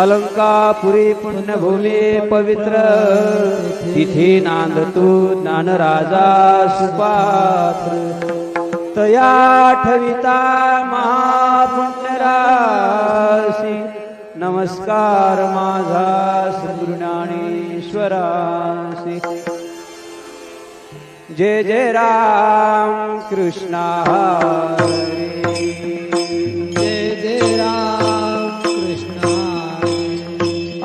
अलंकापुरी पुण्यभूमी पवित्र तिथे नांदतो ज्ञानराजा सुपात्र तया ठविता महापुण्यराशी नमस्कार माझा सद्गुरुज्ञानेश्वरासी जय जय राम कृष्णा